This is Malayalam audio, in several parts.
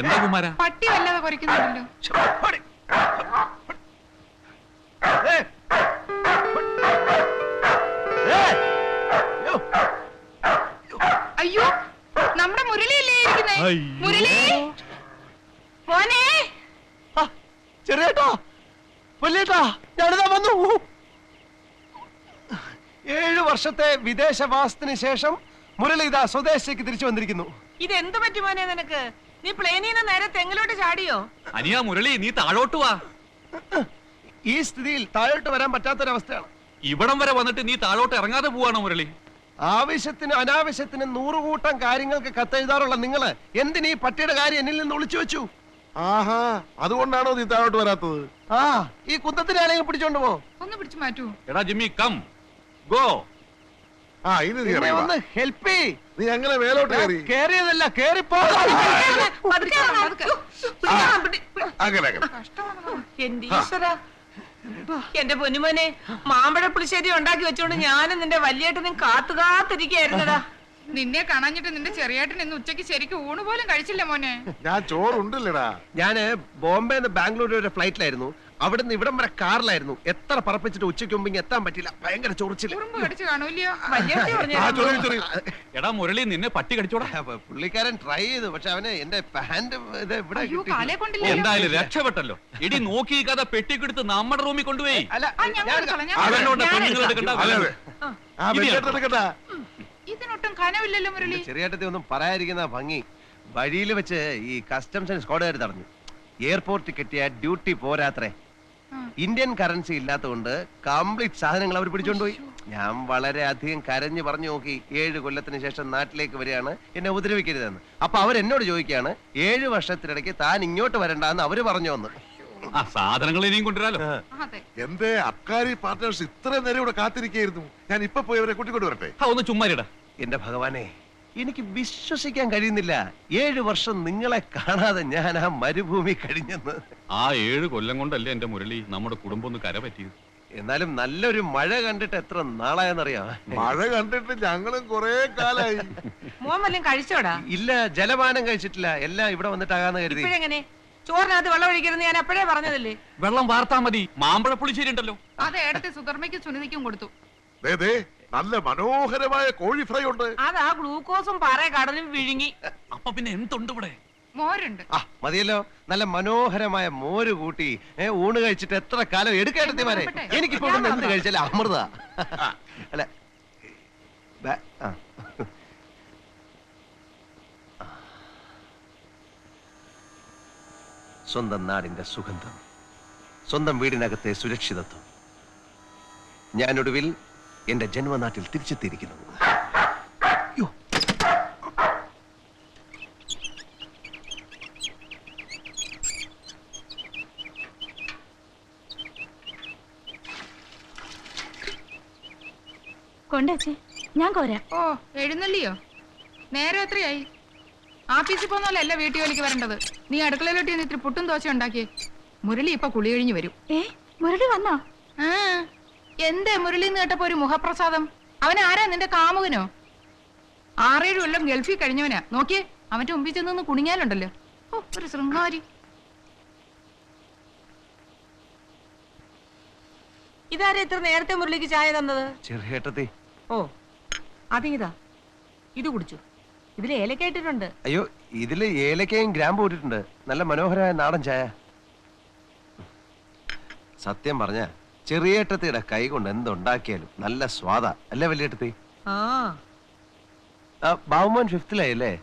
എന്താ കുമാര? പട്ടി വല്ലാതെ കുറയ്ക്കുന്നുണ്ടല്ലോ അയ്യോ നമ്മുടെ മുരളിയല്ലേ ഇരിക്കുന്നേ? അയ്യോ. മുരളി? മോനെ? ചെറിയേട്ടാ. പുല്ലേട്ടാ ഞാനിതാ വന്നു. ഏഴു വർഷത്തെ വിദേശവാസത്തിന് ശേഷം മുരളി ഇതാ സ്വദേശത്തേക്ക് തിരിച്ചു വന്നിരിക്കുന്നു. ഇതെന്ത് പറ്റി മോനെ നിനക്ക്? നീ പ്ലെയിനിൽ നിന്ന് നേരെ തെങ്ങിലോട്ട് ചാടിയോ? അനിയാ മുരളി നീ താഴോട്ട് വാ. ഈ സ്ഥിതിയിൽ താഴോട്ട് വരാൻ പറ്റാത്തൊരവസ്ഥയാണ്. ഇവിടം വരെ വന്നിട്ട് നീ താഴോട്ട് ഇറങ്ങാതെ പോവാണോ മുരളി? ആവശ്യത്തിന് അനാവശ്യത്തിന് നൂറുകൂട്ടം കാര്യങ്ങൾക്ക് കത്തെഴുതാറുള്ള നിങ്ങൾ എന്തിനീ പട്ടിയുടെ കാര്യം എന്നിൽ നിന്ന് ഒളിച്ചു വെച്ചു? ആഹാ അതുകൊണ്ടാണോ നീ താഴോട്ട് വരാത്തത്? ആ ഈ കുന്തത്തിനെ ആരെങ്കിലും പിടിച്ചോണ്ട് പോ. ഒന്ന് പിടിച്ചു മാറ്റൂ. എടാ ജിമ്മി കം. ഗോ. ആ നീ എന്നെ ഒന്ന് ഹെൽപ്പ് നീ അങ്ങനെ മേലോട്ട് കയറി കേറിയതല്ല കേറിപ്പോ പതുക്കെ വന്നോ, പതുക്കെ. പിടിക്കണം, പിടി, പിടി. അങ്ങനെ അങ്ങനെ കഷ്ടമാണ് എന്റെ ഈശ്വര എന്റെ പൊന്നുമോനെ മാമ്പഴ പുളിശ്ശേരി ഉണ്ടാക്കി വെച്ചോണ്ട് ഞാനും നിന്റെ വല്യേട്ടനും കാത്തു കാത്തിരിക്കായിരുന്നടാ നിന്നെ കാണാഞ്ഞിട്ട് നിന്റെ ചെറിയേട്ടൻ ഇന്ന് ഉച്ചയ്ക്ക് ശരിക്കും ഊണ് പോലും കഴിച്ചില്ല മോനെ. ഞാൻ ചോറുണ്ടല്ലടാ. ഞാൻ ബോംബെ നിന്ന് ബാംഗ്ലൂർ വരെ ഫ്ലൈറ്റിലായിരുന്നു. അവിടുന്ന് ഇവിടം വരെ കാറിലായിരുന്നു. എത്ര പറപ്പിച്ചിട്ട് ഉച്ചയ്ക്ക് മുമ്പ് എത്താൻ പറ്റില്ല ഭയങ്കര ചൊറിച്ചിൽ. ഉറുമ്പ് കടിച്ചു കാണൂല്ലയോ? എടാ മുരളി നിന്നെ പട്ടി കടിച്ചോടാ. പുള്ളിക്കാരൻ ട്രൈ ചെയ്തു. പക്ഷെ അവന് എന്റെ പാന്റ് ഇത് ഇവിടെ അയ്യോ കിട്ടി. കാലേ കൊണ്ടില്ലല്ലോ. എന്തായാലും രക്ഷപ്പെട്ടല്ലോ. ഇടി നോക്കി കഥ പെട്ടിക്കെടുത്ത് നമ്മുടെ റൂമിൽ കൊണ്ടുപോയി. അല്ല ആ, ഞാൻ ഞാൻ- കൊടുത്തോളാം, ഞാൻ അവനോട് കൊടുത്തോളാം. കുഞ്ഞുങ്ങൾ എടുക്കണ്ട. അതെ അതെ. ആ. ഇതിനൊട്ടും കനവില്ലല്ലോ മുരളി. ചെറിയേട്ടത്തെ ഒന്നും പറയാതിരിക്കുന്ന ഭംഗി. വഴിയിൽ വെച്ച് ഈ കസ്റ്റംസ് സ്ക്വാഡുകാർ തടഞ്ഞു. എയർപോർട്ടിൽ കിട്ടിയ ഡ്യൂട്ടി പോരാത്രേ. ഇന്ത്യൻ കറൻസി ഇല്ലാത്തതുകൊണ്ട് കംപ്ലീറ്റ് സാധനങ്ങൾ അവർ പിടിച്ചോണ്ടുപോയി. ഞാൻ വളരെ അധികം കരഞ്ഞു പറഞ്ഞു നോക്കി ഏഴ് കൊല്ലത്തിന് ശേഷം നാട്ടിലേക്ക് വരികയാണ് എന്നെ ഉപദ്രവിക്കരുതെന്ന്. അപ്പൊ അവരെന്നോട് ചോദിക്കുകയാണ് ഏഴ് വർഷത്തിനിടയ്ക്ക് താൻ ഇങ്ങോട്ട് വരണ്ടെന്ന് അവർ പറഞ്ഞു വന്ന് ആ സാധനങ്ങൾ ഇനിയും കൊണ്ടുവരാലോ. അതെ. എന്റെ അബ്കാരി പാർട്ട്നേഴ്സ് ഇത്ര നേരം ഇവിടെ കാത്തിരിക്കായിരുന്നു ഞാൻ ഇപ്പൊ പോയി അവരെ കൂട്ടിക്കൊണ്ട് വരട്ടെ? ആ ഒന്ന് ചുമ്മാരിടാ എന്റെ ഭഗവാനെ എനിക്ക് വിശ്വസിക്കാൻ കഴിയുന്നില്ല. ഏഴ് വർഷം നിങ്ങളെ കാണാതെ ഞാൻ ആ മരുഭൂമി കഴിഞ്ഞെന്ന്. ആ ഏഴ് കൊല്ലം കൊണ്ടല്ലേ എന്റെ മുരളി നമ്മുടെ കുടുംബം ഒന്ന് കര പറ്റിയത് എന്നാലും നല്ലൊരു മഴ കണ്ടിട്ട് എത്ര നാളായെന്നറിയാം മഴ കണ്ടിട്ട് ഞങ്ങളും കൊറേ കാലായി. മോൻ വല്ലതും കഴിച്ചോടാ? ഇല്ല ജലപാനം കഴിച്ചിട്ടില്ല. എല്ലാം ഇവിടെ വന്നിട്ടാകാന്ന് കരുതി. ഇപ്പഴെങ്ങനെ? ചോറിനകത്ത് വെള്ളം ഒഴിക്കരുന്ന് ഞാൻ അപ്പോഴേ പറഞ്ഞതല്ലേ? വെള്ളം വാർത്താ മതി. മാമ്പഴ പുളിശ്ശേരി ഉണ്ടല്ലോ അത് ഏടത്തെ സുധർമ്മയ്ക്കും സുനിതയ്ക്കും കൊടുത്തു. ദേ, ദേ നല്ല മനോഹരമായ കോഴി ഫ്രൈ ഉണ്ട് അതാ ആ ഗ്ലൂക്കോസും പാറ കടലും വിഴുങ്ങി. അപ്പൊ പിന്നെ എന്തുണ്ട് ഇവിടെ? മോരുണ്ട്. ആ മതിയല്ലോ. നല്ല മനോഹരമായ മോര് കൂട്ടി ഏ, ഊണ് കഴിച്ചിട്ട് എത്ര കാലം എടുക്കേണ്ടതിമാരെ ഞാൻ എനിക്കിപ്പോ ഇവിടുന്ന് എന്ത് കഴിച്ചാലും അമൃത. അല്ല ബ- ആ. സ്വന്തം നാടിന്റെ സുഗന്ധം സ്വന്തം വീടിനകത്തെ സുരക്ഷിതത്വം. ഞാനൊടുവിൽ എന്റെ ജന്മനാട്ടിൽ തിരിച്ചെത്തിയിരിക്കുന്നു. കൊണ്ടേച്ചേ ഞാൻ കോരാ. ഓ എഴുന്നള്ളിയോ? നേരെ എത്രയായി? ആഫീസിൽ പോകുന്നല്ല വീട്ടു ജോലിക്ക് വരേണ്ടത്? നീ അടുക്കളയിലോട്ട് ചെന്ന് ഇത്തിരി പുട്ടും ദോശ ഉണ്ടാക്കിയേ. മുരളി ഇപ്പൊ കുളി കഴിഞ്ഞു വരും. ഏ മുരളി വന്നോ? ആ എന്തേ മുരളി എന്ന് കേട്ടപ്പോ ഒരു മുഖപ്രസാദം? അവൻ ആരാ നിന്റെ കാമുകനോ? ആറേഴ് കൊല്ലം ഗൾഫിൽ കഴിഞ്ഞവനാ. നോക്കിയേ അവന്റെ മുമ്പിൽ ചെന്ന് കുണിഞ്ഞാലുണ്ടല്ലോ ഓ ഒരു ശൃംഗാരി. ഇതാരെ ഇത്ര നേരത്തെ മുരളിക്ക് ചായ തന്നത്? ചെറുഹേട്ടത്തി. ഓ അതിങ്ങിതാ. ഇത് കുടിച്ചു. ഇതിൽ ഏലക്ക ഇട്ടിട്ടുണ്ട്. അയ്യോ ഇതിൽ ഏലക്കയും ഗ്രാമ്പും ഇട്ടിട്ടുണ്ട്. നല്ല മനോഹരമായ നാടൻ ചായ. സത്യം പറഞ്ഞ ചെറിയേട്ടത്തിയുടെ കൈ കൊണ്ട് എന്തുണ്ടാക്കിയാലും നല്ല സ്വാദ. അല്ലേ വലിയേട്ടത്തി ആ. ബാബുമോൻ ഫിഫ്തിലായി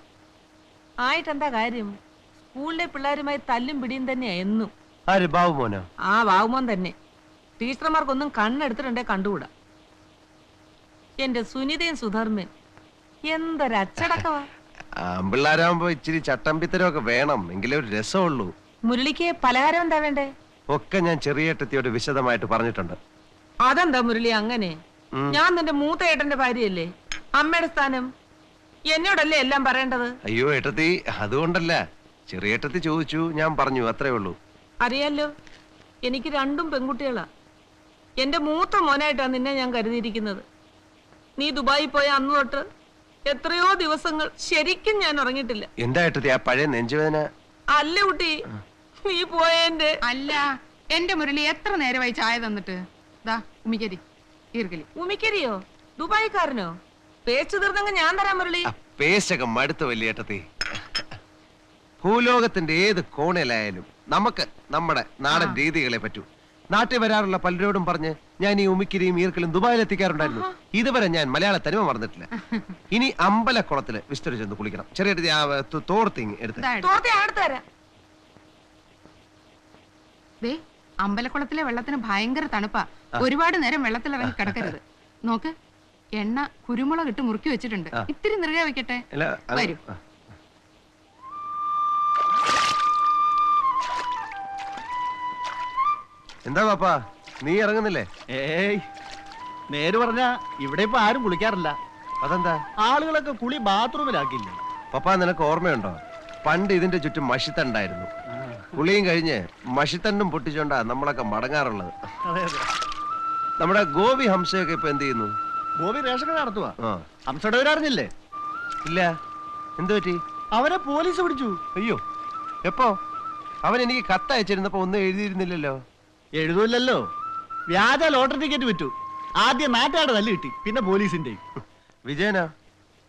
ആയിട്ട് എന്താ കാര്യം? സ്കൂളിലെ പിള്ളേരുമായി തല്ലും പിടിയും തന്നെയാ എന്നും. ആര് ബാബുമോനോ? ആ ബാബുമോൻ തന്നെ. ടീച്ചർമാർക്കൊന്നും കണ്ണെടുത്തിട്ടുണ്ടേ കണ്ടുകൂടാ. എന്റെ സുനിതയും സുധർമ്മൻ എന്തൊരച്ചടക്കവാ ആമ്പിള്ളാരാകുമ്പോ ഇച്ചിരി ചട്ടമ്പിത്തരമൊക്കെ വേണം. എങ്കിലേ ഒരു രസമുള്ളൂ. മുരളിക്ക് പലഹാരം എന്താ വേണ്ടേ? ഒക്കെ ഞാൻ ചെറിയേട്ടത്തിയോട് വിശദമായിട്ട് പറഞ്ഞിട്ടുണ്ട്. അതെന്താ മുരളി അങ്ങനെ? ഞാൻ നിന്റെ മൂത്ത ഏട്ടന്റെ ഭാര്യയല്ലേ? അമ്മയുടെ സ്ഥാനം? എന്നോടല്ലേ എല്ലാം പറയേണ്ടത്? അയ്യോ ഏട്ടത്തി അതുകൊണ്ടല്ല. ചെറിയേട്ടത്തി ചോദിച്ചു ഞാൻ പറഞ്ഞു അത്രേ ഉള്ളൂ. അറിയാലോ എനിക്ക് രണ്ടും പെൺകുട്ടികളാ. എന്റെ മൂത്ത മോനായിട്ടാണ് നിന്നെ ഞാൻ കരുതിയിരിക്കുന്നത്. നീ ദുബായി പോയ അന്ന് തൊട്ട് എത്രയോ ദിവസങ്ങൾ ശരിക്കും ഞാൻ ഉറങ്ങിയിട്ടില്ല. എന്താ ആ പഴയ നെഞ്ചുവേദന? അല്ല കുട്ടി നീ പോയേന്റെ അല്ല എന്റെ മുരളി എത്ര നേരമായി ചായ തന്നിട്ട്? ദാ ഉമിക്കരി ഈർക്കലി. ഉമിക്കരിയോ? ദുബായിക്കാരനോ? പേച്ചു തീർന്നെങ്കിൽ ഞാൻ തരാം മുരളി. പേശകം മടുത്ത വലിയേട്ടത്തി ഭൂലോകത്തിന്റെ ഏത് കോണിലായാലും നമുക്ക് നമ്മുടെ നാടൻ രീതികളെ പറ്റൂ. നാട്ടിൽ വരാറുള്ള പലരോടും പറഞ്ഞ് ഞാൻ ഈ ഉമിക്കിരിയും ഈർക്കലും ദുബായിൽ എത്തിക്കാറുണ്ടായിരുന്നു ഇതുവരെ ഞാൻ മലയാള തനിമ മറന്നിട്ടില്ല. ഇനി അമ്പലക്കുളത്തിൽ വിസ്തരി ചെന്ന് കുളിക്കണം. ചെറിയ തോർത്തിങ് എടുത്ത്. ദാ അമ്പലക്കുളത്തിലെ വെള്ളത്തിന് ഭയങ്കര തണുപ്പാ. ഒരുപാട് നേരം വെള്ളത്തിലിറങ്ങി കിടക്കരുത്. നോക്ക് എണ്ണ കുരുമുളക് ഇട്ട് മുറുക്കി വെച്ചിട്ടുണ്ട്. ഇത്തിരി നിറയെ വെക്കട്ടെ? വരൂ. എന്താ പാപ്പാ? നീ ഇറങ്ങുന്നില്ലേ? ഏയ് നേര് പറഞ്ഞ ഇവിടെ ഇപ്പൊ ആരും കുളിക്കാറില്ല. അതെന്താ? ആളുകളൊക്കെ കുളി ബാത്റൂമിലാക്കില്ലേ? പപ്പാ നിനക്ക് ഓർമ്മയുണ്ടോ? പണ്ട് ഇതിന്റെ ചുറ്റും മഷിത്തണ്ടായിരുന്നു. കുളിയും കഴിഞ്ഞ് മഷിത്തണ്ടും പൊട്ടിച്ചോണ്ടാ നമ്മളൊക്കെ മടങ്ങാറുള്ളത്. അതെ അതെ. നമ്മുടെ ഗോപി ഹംസയൊക്കെ ഇപ്പൊ എന്ത് ചെയ്യുന്നു? ഗോപി റേഷൻ കട നടത്തുവാ. ആ. ഹംസടവരറിഞ്ഞില്ലേ ഇല്ല. എന്തു പറ്റി? അവരെ പോലീസ് പിടിച്ചു. അയ്യോ. എപ്പോ? അവൻ എനിക്ക് കത്ത് അയച്ചിരുന്നപ്പോ ഒന്നും എഴുതിയിരുന്നില്ലല്ലോ. എഴുതൂല്ലല്ലോ. വ്യാജ ലോട്ടറി ടിക്കറ്റ് വിറ്റു. ആദ്യം നാട്ടുകാരുടെ തല്ല് കിട്ടി. പിന്നെ പോലീസിന്റെ വിജയനാ?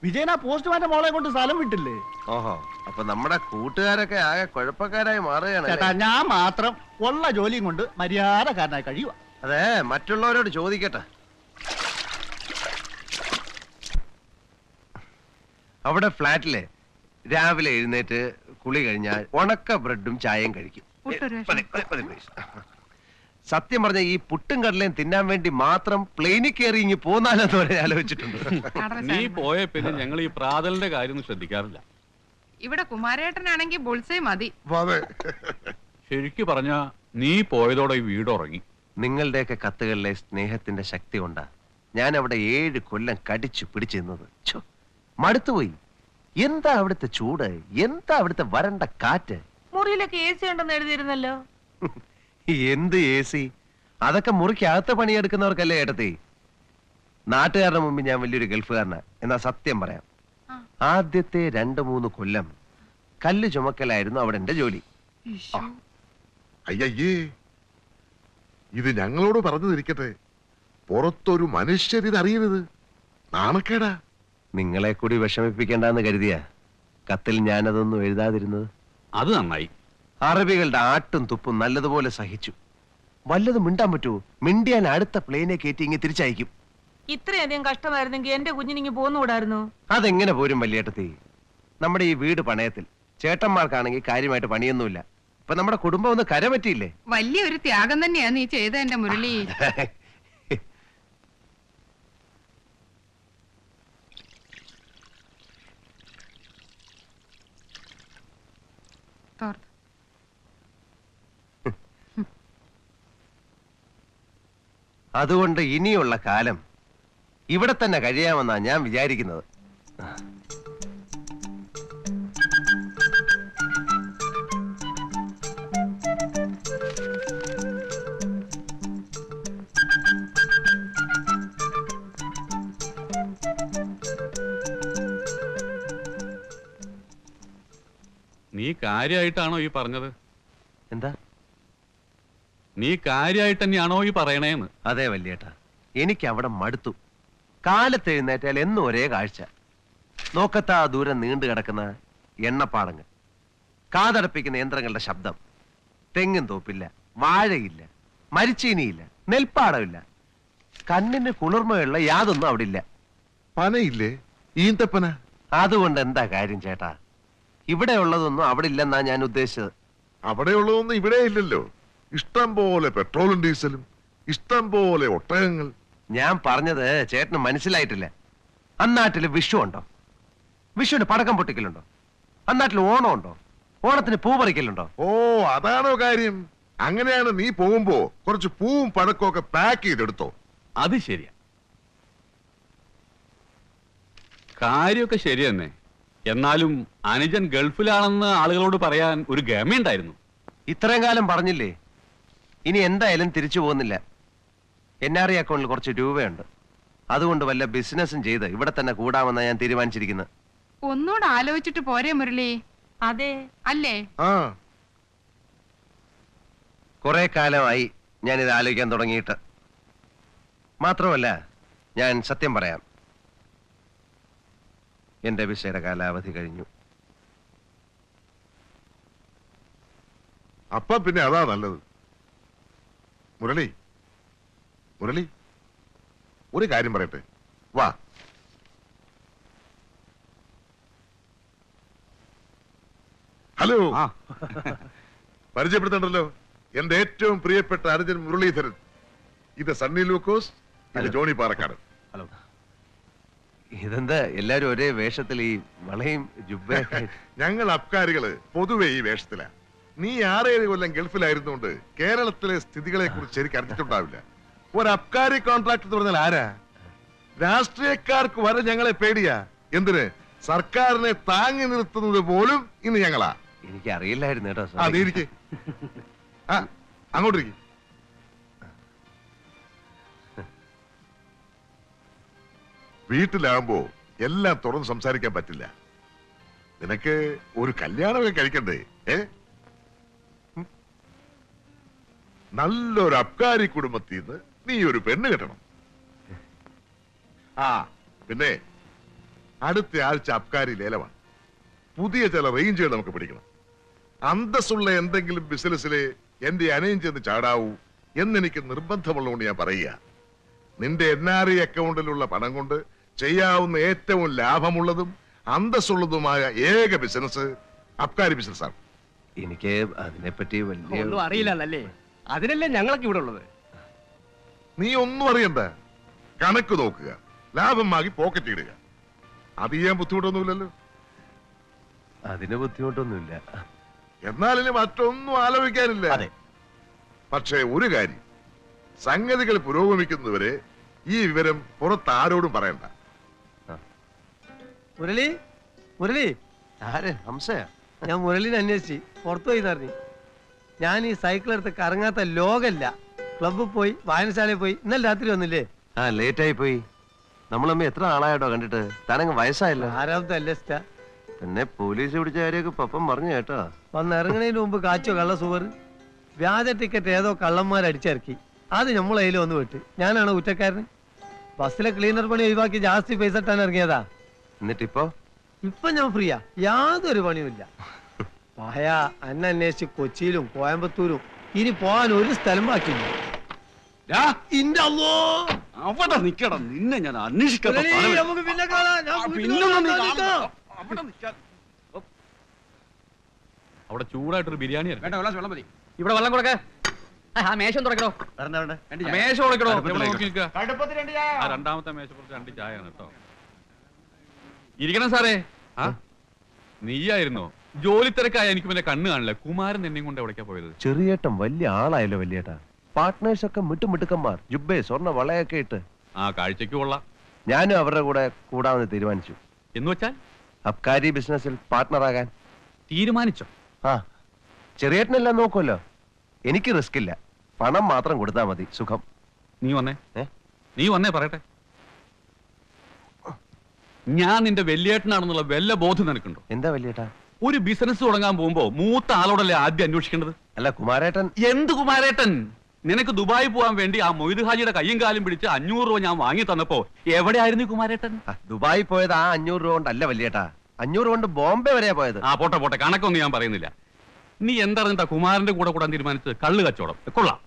വിജയൻ ആ പോസ്റ്റ്മാന്റെ മോളെ കൊണ്ട് സ്ഥലം വിട്ടില്ലേ? ഓഹോ അപ്പൊ നമ്മുടെ കൂട്ടുകാരൊക്കെ ആകെ കുഴപ്പക്കാരായി മാറുകയാണ് ചേട്ടാ ഞാൻ മാത്രം ഉള്ള ജോലിയും കൊണ്ട് മര്യാദക്കാരനായി കഴിയുക അതെ മറ്റുള്ളവരോട് ചോദിക്കട്ടെ. അവിടെ ഫ്ലാറ്റിലെ രാവിലെ എഴുന്നേറ്റ് കുളി കഴിഞ്ഞാൽ ഉണക്ക ബ്രെഡും ചായയും കഴിക്കും. പതി- മതി, please. സത്യം പറഞ്ഞ ഈ പുട്ടും കടലയും തിന്നാൻ വേണ്ടി മാത്രം പ്ലെയിനിൽ കയറി ഇങ്ങി പോന്നാലെന്ന് വരെ ആലോചിച്ചിട്ടുണ്ട്. നീ. പോയ പിന്നെ ഞങ്ങൾ ഈ പ്രാതലിന്റെ കാര്യം ശ്രദ്ധിക്കാറില്ല. ഇവിടെ കുമാരേട്ടനാണെങ്കിൽ ബുൾസേ മതി. അതെ ശരിക്കു പറഞ്ഞ നീ പോയതോടെ ഈ വീട് ഉറങ്ങി. നിങ്ങളുടെയൊക്കെ കത്തുകളിലെ സ്നേഹത്തിന്റെ ശക്തി കൊണ്ടാ ഞാൻ അവിടെ ഏഴ് കൊല്ലം കടിച്ചു പിടിച്ചു നിന്നത്. ഛോ, മടുത്തുപോയി. എന്താ അവിടുത്തെ ചൂട്? എന്താ അവിടുത്തെ വരണ്ട കാറ്റ്? മുറിയിലൊക്കെ എ സി ഉണ്ടെന്ന് എഴുതിയിരുന്നല്ലോ. എന്ത് എ സി അതൊക്കെ മുറിക്കകത്ത് പണിയെടുക്കുന്നവർക്കല്ലേ ഏട്ടത്തി? നാട്ടുകാരുടെ മുമ്പിൽ ഞാൻ വലിയൊരു ഗൾഫുകാരനാ. എന്നാ സത്യം പറയാം. ആദ്യത്തെ രണ്ട് മൂന്ന് കൊല്ലം കല്ല് ചുമക്കലായിരുന്നു അവിടെ എന്റെ ജോലി. അയ്യേ ഇത് ഞങ്ങളോട് പറഞ്ഞു തിരിക്കട്ടെ പുറത്തൊരു മനുഷ്യരിത് അറിയരുത്. നാണക്കേടാ. നിങ്ങളെ കൂടി വിഷമിപ്പിക്കേണ്ടെന്ന് കരുതിയ. കത്തിൽ ഞാനതൊന്നും എഴുതാതിരുന്നത്. അത് നന്നായി. അറബികളുടെ ആട്ടും തുപ്പും നല്ലതുപോലെ സഹിച്ചു. വല്ലത് മിണ്ടാൻ പറ്റുമോ മിണ്ടിയാൽ അടുത്ത പ്ലെയിനെ കയറ്റി ഇങ്ങനെ തിരിച്ചയക്കും. ഇത്രയധികം കഷ്ടമായിരുന്നെങ്കിൽ എന്റെ കുഞ്ഞിനിങ്ങ് പോന്നുകൂടായിരുന്നു അതെങ്ങനെ പോരും വല്യേട്ടത്തി? നമ്മുടെ ഈ വീട് പണയത്തിൽ. ചേട്ടന്മാർക്കാണെങ്കിൽ കാര്യമായിട്ട് പണിയൊന്നുമില്ല. ഇപ്പൊ നമ്മുടെ കുടുംബം ഒന്ന് കരപറ്റിയില്ലേ? വലിയൊരു ത്യാഗം തന്നെയാണ് നീ ചെയ്ത എന്റെ മുരളി. അതുകൊണ്ട് ഇനിയുള്ള കാലം ഇവിടെ തന്നെ കഴിയാമെന്നാ ഞാൻ വിചാരിക്കുന്നത്. നീ കാര്യമായിട്ടാണോ ഈ പറഞ്ഞത്? നീ കാര്യമായിട്ട് തന്നെയാണോ ഈ പറയണേന്ന്? അതെ വല്യേട്ട. എനിക്ക് അവിടെ മടുത്തു. കാലത്ത് എഴുന്നേറ്റാൽ എന്നും ഒരേ കാഴ്ച. നോക്കത്താ ദൂരം നീണ്ടു കിടക്കുന്ന എണ്ണപ്പാടങ്ങൾ കാതടപ്പിക്കുന്ന യന്ത്രങ്ങളുടെ ശബ്ദം. തെങ്ങും തോപ്പില്ല വാഴയില്ല മരിച്ചീനിയില്ല നെൽപ്പാടമില്ല. കണ്ണിന് കുളിർമയുള്ള യാതൊന്നും അവിടെ ഇല്ല പനയില്ലേ? ഈന്തപ്പന? അതുകൊണ്ട് എന്താ കാര്യം ചേട്ടാ? ഇവിടെ ഉള്ളതൊന്നും അവിടെ ഇല്ലെന്നാ ഞാൻ ഉദ്ദേശിച്ചത്. അവിടെയുള്ളതൊന്നും ഇവിടെ ഇല്ലല്ലോ ഇഷ്ടം പോലെ പെട്രോളും ഡീസലും ഇഷ്ടം പോലെ ഒട്ടകങ്ങൾ. ഞാൻ പറഞ്ഞത് ചേട്ടന് മനസ്സിലായിട്ടില്ല. അന്നാട്ടിൽ വിഷു ഉണ്ടോ? വിഷുവിന് പടക്കം പൊട്ടിക്കലുണ്ടോ? അന്നാട്ടിൽ ഓണം ഉണ്ടോ? ഓണത്തിന് പൂ പറിക്കലുണ്ടോ? ഓ അതാണോ കാര്യം. അങ്ങനെയാണ് നീ പോകുമ്പോ കുറച്ച് പൂവും പഴക്കവും ഒക്കെ പാക്ക് ചെയ്തെടുത്തോ. അത് ശരിയാ. കാര്യമൊക്കെ ശരി തന്നെ എന്നാലും അനുജൻ ഗൾഫിലാണെന്ന് ആളുകളോട് പറയാൻ ഒരു ഗമയുണ്ടായിരുന്നു. ഇത്രയും കാലം പറഞ്ഞില്ലേ? ഇനി എന്തായാലും തിരിച്ചു പോകുന്നില്ല. എൻ ആർ ഐ അക്കൗണ്ടിൽ കുറച്ച് രൂപയുണ്ട്. അതുകൊണ്ട് വല്ല ബിസിനസ്സും ചെയ്ത് ഇവിടെ തന്നെ കൂടാമെന്നാണ് ഞാൻ തീരുമാനിച്ചിരിക്കുന്നത്. ഒന്നുകൂടെ ആലോചിച്ചിട്ട് പോരെ മുരളി. അതെ. അല്ലേ? ആ. കുറെ കാലമായി ഞാൻ ഇത് ആലോചിക്കാൻ തുടങ്ങിയിട്ട്. മാത്രമല്ല ഞാൻ സത്യം പറയാം. എന്റെ വിസയുടെ കാലാവധി കഴിഞ്ഞു. അപ്പൊ പിന്നെ അതാ നല്ലത്. മുരളി മുരളി ഒരു കാര്യം പറയട്ടെ. വാ. ഹലോ. പരിചയപ്പെടുത്തണ്ടല്ലോ? എന്റെ ഏറ്റവും പ്രിയപ്പെട്ട അനുജൻ മുരളീധരൻ. ഇത് സണ്ണി ലൂക്കോസ് ഇത് ജോണി പാറക്കാട് ഹലോ. ഇതെന്താ എല്ലാരും ഒരേ വേഷത്തിൽ ഈ വളയും ജുബ ഞങ്ങൾ അബ്കാരികൾ പൊതുവെ ഈ വേഷത്തിലാ. നീ ആറേഴ് കൊല്ലം ഗൾഫിലായിരുന്നുകൊണ്ട് കേരളത്തിലെ സ്ഥിതികളെ കുറിച്ച് ശരിക്കും അറിഞ്ഞിട്ടുണ്ടാവില്ല. ഒരു അബ്കാരി കോൺട്രാക്ട് എന്ന് പറഞ്ഞാൽ ആരാ? രാഷ്ട്രീയക്കാർക്ക് വരെ ഞങ്ങളെ പേടിയാ. എന്തിന്? സർക്കാരിനെ താങ്ങി നിർത്തുന്നത് പോലും ഇന്ന് ഞങ്ങളാ. എനിക്ക് അറിയില്ലായിരുന്നു കേട്ടോ ആ sorry. അങ്ങോട്ടിരിക്കും. വീട്ടിലാകുമ്പോ എല്ലാം തുറന്ന് സംസാരിക്കാൻ പറ്റില്ല. നിനക്ക് ഒരു കല്യാണമൊക്കെ കഴിക്കണ്ടേ? ഏ? നല്ലൊരു അബ്കാരി കുടുംബത്തിൽ നിന്ന് നീ ഒരു പെണ്ണ് കെട്ടണം. ആ പിന്നെ അടുത്ത ആഴ്ച അബ്കാരി ലേലമാണ്. പുതിയ ചില റേഞ്ചുകൾ നമുക്ക് പിടിക്കണം. അന്തസ്സുള്ള എന്തെങ്കിലും ബിസിനസ്സിലെ എന്റെ അനയം ചെന്ന് ചാടാവൂ എന്നെനിക്ക് നിർബന്ധമുള്ളതുകൊണ്ട് ഞാൻ പറയുക. നിന്റെ എൻ ആർ ഐ അക്കൗണ്ടിലുള്ള പണം കൊണ്ട് ചെയ്യാവുന്ന ഏറ്റവും ലാഭമുള്ളതും അന്തസ്സുള്ളതുമായ ഏക ബിസിനസ് അബ്കാരി ബിസിനസ് ബിസിനസ്സാണ് എനിക്ക് അതിനെപ്പറ്റി വലിയ അറിയില്ലല്ലേ അതിനല്ലേ ഞങ്ങളൊക്കെ ഇവിടെ ഉള്ളത്? നീ ഒന്നും അറിയണ്ട. കണക്ക് നോക്കുക. ലാഭം വാങ്ങി പോക്കറ്റ് ഇടുക. അത് ചെയ്യാൻ ബുദ്ധിമുട്ടൊന്നുമില്ലല്ലോ. അതിന് ബുദ്ധിമുട്ടൊന്നുമില്ല. എന്നാലും മറ്റൊന്നും ആലോചിക്കാനില്ല. അതെ. പക്ഷേ ഒരു കാര്യം. സംഗതികൾ പുരോഗമിക്കുന്നവരെ ഈ വിവരം പുറത്ത് ആരോടും പറയണ്ട മുരളി? മുരളി? ആര്? ഹംസയാ? ഞാൻ മുരളിനെ അന്വേഷിച്ച് പുറത്തു പോയി അറിഞ്ഞു. ഞാൻ ഈ സൈക്കിൾ എടുത്ത് കറങ്ങാത്ത ലോകല്ല. ക്ലബ്ബിൽ പോയി വായനശാലയിൽ പോയി ഇന്നലെ രാത്രി വന്നില്ലേ? ആ ലേറ്റ് ആയി പോയി. നമ്മളമ്മ എത്ര ആളായിട്ടോ കണ്ടിട്ട്? താനങ്ങ് വയസ്സായല്ലോ. ആരാമത്തെ അല്ലേ പിന്നെ പോലീസ് പിടിച്ച കാര്യമൊക്കെ പപ്പം പറഞ്ഞു കേട്ടോ. വന്ന് ഇറങ്ങുന്നതിന് മുമ്പ് കാച്ചോ കള്ള സുവർ വ്യാജ ടിക്കറ്റ് ഏതോ കള്ളന്മാരടിച്ചിറക്കി അത് നമ്മളെ കയ്യിൽ വന്ന് വിട്ട് ഞാനാണ് കുറ്റക്കാരൻ ബസ്സിലെ ക്ലീനർ പണി ഒഴിവാക്കി ജാസ്തി പൈസ ഇട്ടാൻ ഇറങ്ങിയതാ. എന്നിട്ടിപ്പോ? ഇപ്പൊ ഞാൻ ഫ്രീയാ യാതൊരു പണിയുമില്ല. പായ അന്ന അന്വേഷിച്ച് കൊച്ചിയിലും കോയമ്പത്തൂരും. ഇനി പോകാൻ ഒരു സ്ഥലം ബാക്കിയില്ല. ഇന്റെ അമ്മോ! അവിടെ നിക്കണം നിന്നെ ഞാൻ അന്വേഷിക്കാത്ത മുരളി, നമുക്ക് പിന്നെ കാണാം. ഞാൻ പിന്നെ നിന്നെ പിന്നൊന്നും നീ വന്നിട്ട് അവിടെ ചൂടായിട്ട് അവിടെ ബിരിയാണി അവിടെ ചൂടായിട്ടൊരു ബിരിയാണി മതി. ഇവിടെ വെള്ളം കൊടുക്ക. ആ മേശം തുറക്കണോ മേശ കൊടുക്കണോ? അടുപ്പത്തിലേക്ക്. എവിടെ നോക്കി നിൽക്കുക? ആ രണ്ടാമത്തെ മേശപ്പുറത്ത് രണ്ട് ചായയാണ് കേട്ടോ. ഇരിക്കണം സാറേ. ആ നീയായിരുന്നോ? ജോലി തിരക്കായ എനിക്ക് പിന്നെ കണ്ണ് കാണില്ല. കുമാരൻ എന്നെയും കൊണ്ട് എവിടേക്കാ പോയത്? ചെറിയേട്ടൻ വലിയ ആളായല്ലോ വലിയേട്ടാ. പാർട്ട്നേഴ്സ് ഒക്കെ മിട്ടുമിട്ടുക്കന്മാർ ജുബേ സ്വർണ വളയൊക്കെ ഇട്ട്. ആ കാഴ്ചയ്ക്ക് കൊള്ളാം. ഞാനും അവരുടെ കൂടെ കൂടാമെന്ന് തീരുമാനിച്ചു. എന്ന് വെച്ചാൽ? അബ്കാരി ബിസിനസ്സിൽ പാർട്ട്ണറാകാൻ തീരുമാനിച്ചോ? ആ ചെറിയേട്ടനെല്ലാം നോക്കുമല്ലോ. എനിക്ക് റിസ്ക് ഇല്ല. പണം മാത്രം കൊടുത്താൽ മതി. സുഖം. നീ വന്നേ. ഏ? നീ വന്നേ പറയട്ടെ. ഞാൻ നിന്റെ വെല്ലേട്ടനാണെന്നുള്ള വല്ല ബോധം നിനക്കുണ്ടോ? എന്താ വലിയേട്ടാ? ഒരു ബിസിനസ് തുടങ്ങാൻ പോകുമ്പോ മൂത്ത ആളോടല്ലേ ആദ്യം അന്വേഷിക്കേണ്ടത്? അല്ല കുമാരേട്ടൻ. എന്ത് കുമാരേട്ടൻ? നിനക്ക് ദുബായി പോവാൻ വേണ്ടി ആ മൊയ്ത് ഹാജിയുടെ കയ്യും കാലും പിടിച്ച് അഞ്ഞൂറ് രൂപ ഞാൻ വാങ്ങി തന്നപ്പോ എവിടെയായിരുന്നു ആയിരുന്നു കുമാരേട്ടൻ? ദുബായി പോയത് ആ അഞ്ഞൂറ് രൂപ കൊണ്ടല്ല വലിയേട്ടാ. അഞ്ഞൂറ് കൊണ്ട് ബോംബെ വരെയാ പോയത്. ആ പോട്ടെ പോട്ടെ. കണക്കൊന്നും ഞാൻ പറയുന്നില്ല. നീ എന്തറിഞ്ഞിട്ടാ കുമാരന്റെ കൂടെ കൂടാൻ തീരുമാനിച്ചത്? കള്ള് കച്ചവടം. കൊള്ളാം.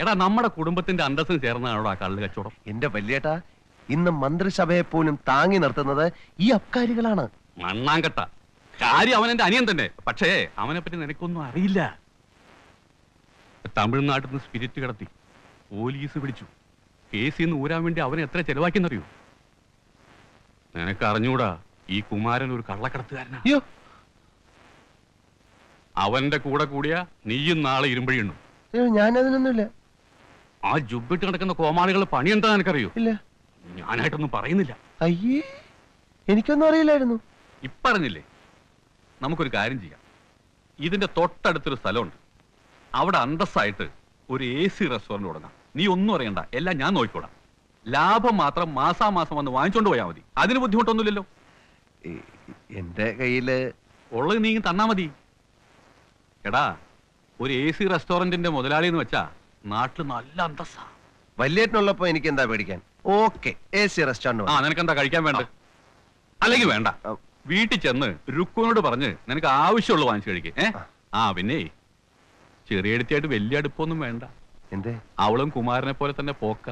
എടാ നമ്മുടെ കുടുംബത്തിന്റെ അന്തസ്സിന് ചേർന്നതാണോ ആ കള്ള് കച്ചവടം? എന്റെ വലിയേട്ടാ ഇന്ന് മന്ത്രിസഭയെ പോലും താങ്ങി നിർത്തുന്നത് ഈ അബ്കാരികളാണ്. മണ്ണാങ്കട്ട. കാര്യം അവൻ എന്റെ അനിയൻ തന്നെ. പക്ഷേ അവനെ പറ്റി നിനക്കൊന്നും അറിയില്ല. തമിഴ്നാട്ടിൽ നിന്ന് സ്പിരിറ്റ് കടത്തി. പോലീസ് പിടിച്ചു. കേസിൽ നിന്ന് ഊരാൻ വേണ്ടി അവനെ എത്ര ചെലവാക്കിയെന്നറിയോ? നിനക്ക് അറിഞ്ഞൂടാ ഈ കുമാരൻ ഒരു കള്ളക്കടത്തുകാരനാ. അയ്യോ. അവന്റെ കൂടെ കൂടിയ നീയും നാളെ ഇരുമ്പഴിയുണ്ണു ഞാനതിനൊന്നുമില്ല. ആ ജുബിട്ട് കിടക്കുന്ന കോമാളികളുടെ പണി എന്താ നിനക്കറിയോ ഇല്ല. ഞാനായിട്ടൊന്നും പറയുന്നില്ല. അയ്യേ എനിക്കൊന്നും അറിയില്ലായിരുന്നു. ഇപ്പറഞ്ഞില്ലേ? നമുക്കൊരു കാര്യം ചെയ്യാം. ഇതിന്റെ തൊട്ടടുത്തൊരു സ്ഥലമുണ്ട്. അവിടെ അന്തസ്സായിട്ട് ഒരു എ സി റെസ്റ്റോറന്റ് തുടങ്ങാം. നീ ഒന്നും അറിയണ്ട. എല്ലാം ഞാൻ നോക്കിക്കോടാം ലാഭം മാത്രം മാസാമാസം വന്ന് വാങ്ങിച്ചോണ്ട് പോയാൽ മതി. അതിന് ബുദ്ധിമുട്ടൊന്നുമില്ലല്ലോ. എന്റെ കയ്യിൽ ഉള്ളത് നീ തന്നാ മതി. എടാ ഒരു എ സി റെസ്റ്റോറന്റിന്റെ മുതലാളി എന്ന് വെച്ചാ നാട്ടിൽ നല്ല അന്തസ്സാ. വലിയേട്ടനുള്ളപ്പോ എനിക്ക് എന്താ പേടിക്കാൻ? ഓക്കെ എ സി റെസ്റ്റോറന്റ് ആ നിനക്കെന്താ കഴിക്കാൻ വേണ്ട അല്ലെങ്കിൽ വേണ്ട. വീട്ടിൽ ചെന്ന് രുക്കുവിനോട് പറഞ്ഞ് നിനക്ക് ആവശ്യമുള്ള വാങ്ങിച്ചു കഴിക്കേ ഏ? ആ. പിന്നെ ചെറിയ അടുത്തായിട്ട് വലിയ അടുപ്പൊന്നും വേണ്ട. എന്തേ? അവളും കുമാരനെ പോലെ തന്നെ പോക്ക.